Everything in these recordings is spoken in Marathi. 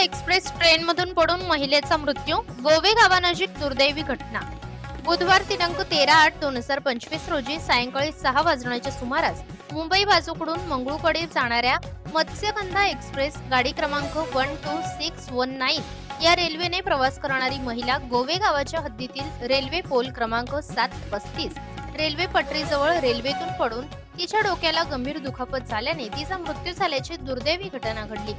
एक्सप्रेस ट्रेनमधून पडून महिलेचा मृत्यू गोवे गावानजीक दुर्दैवी घटना. बुधवार दिनांक तेरा आठ दोन हजार पंचवीस रोजी सायंकाळी सहा वाजण्याच्या सुमारास मुंबई बाजूकडून मंगळूकडे जाणाऱ्या मत्स्यगंधा एक्सप्रेस गाडी क्रमांक one two six one nine या रेल्वेने प्रवास करणारी महिला गोवे गावाच्या हद्दीतील रेल्वे पोल क्रमांक सात पस्तीस रेल्वे पटरीजवळ रेल्वेतून पडून तिच्या डोक्याला गंभीर दुखापत झाल्याने तिचा मृत्यू झाल्याची दुर्दैवी घटना घडली.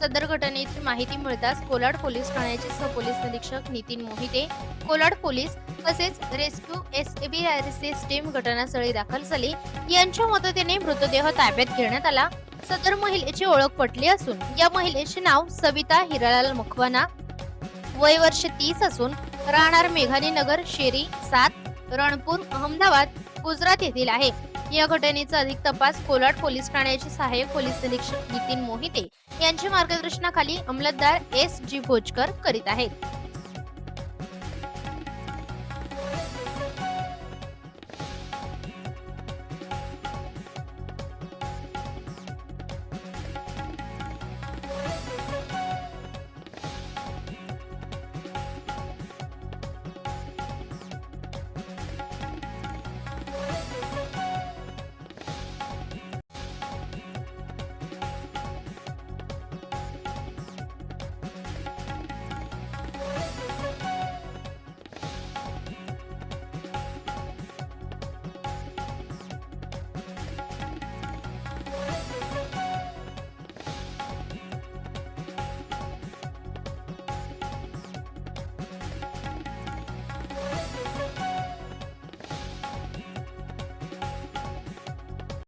सदर घटनेची माहिती मिळताच कोलाड पोलीस ठाण्याचे सहपोलीस निरीक्षक नितीन मोहिते कोलाड पोलीस तसेच rescue S B R C team घटनास्थळी दाखल झाली. यांच्या मदतीने मृतदेह ताब्यात घेण्यात आला. सदर महिलेची ओळख पटली असून या महिलेचे नाव सविता हिरालाल मखवाना. वय वर्ष तीस असून राहणार मेघानी नगर शेरी सात रणपूर अहमदाबाद गुजरात येथील आहे. या घटनेचा अधिक तपास कोलाड पोलीस ठाण्याचे सहाय्यक पोलीस निरीक्षक नितीन मोहिते यांच्या मार्गदर्शनाखाली अंमलतदार एस जी भोजकर करीत आहेत.